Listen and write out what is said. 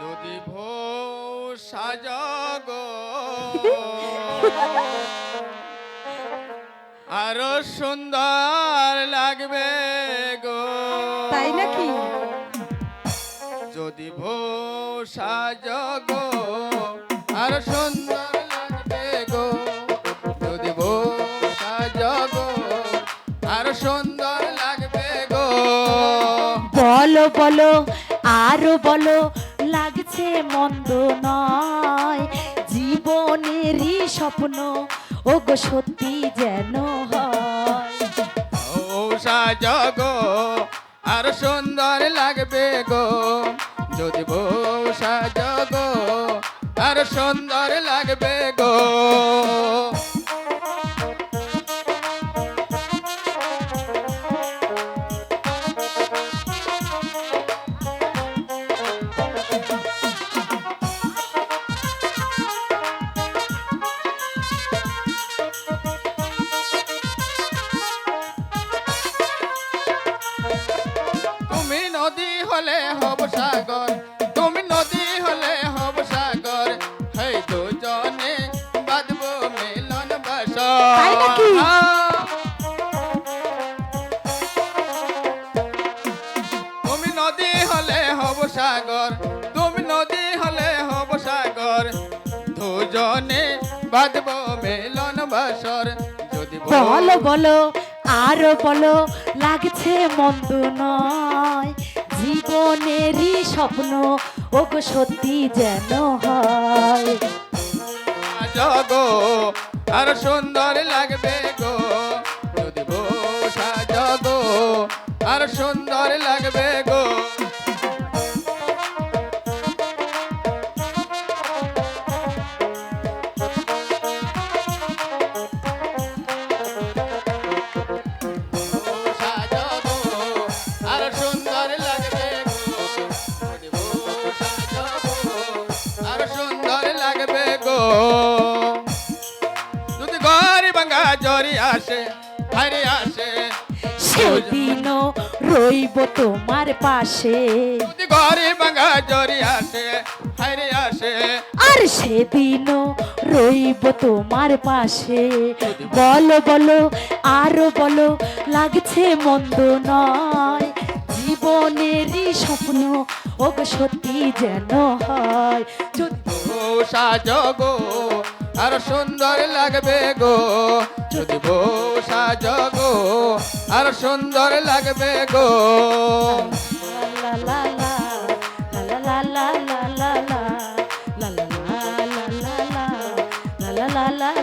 যদি ভো সাজগ আরও সুন্দর লাগবে গো। তাই নাকি? যদি ভো সাজগ আরও সুন্দর লাগবে গো। যদি ভো সাজগ আরও সুন্দর লাগবে গো। বলো বলো আরও বলো লাগছে মন্দ নয়। জীবনেরই স্বপ্ন ও গো সত্যি যেন হয়। আর সুন্দর লাগবে গো। যদি বউ সাজগ আর সুন্দর লাগবে গো। নদী হলে হব সাগর। তুমি নদী হলে হব সাগর। হেই দুজনে বাঁধব মিলন বাস তুমি নদী হলে হব সাগর। তুমি নদী হলে হব সাগর। দুজনে বাঁধব মিলন বাসর। যদি বলো বলো আরও বলো লাগছে মন্দ নয়। জীবনেরই স্বপ্ন ও গো সত্যি যেন হয়। জগো, আর সুন্দর লাগবে গো। যদি বসা জগো, আর সুন্দর লাগবে জরি আসে হারি আসে। সেদিনও রইব তোমার পাশে। গরি ভাঙ্গা জরি আসে হারি আসে। আর সেদিনও রইব তোমার পাশে। বলো বলো আরও বলো লাগছে মন্দ নয়। জীবনেরই স্বপ্ন ও সত্যি যেন হয়। যদি সাজগো আর সুন্দর লাগবে গো যদি বউ সাজগো আর সুন্দর লাগবে গো লা লা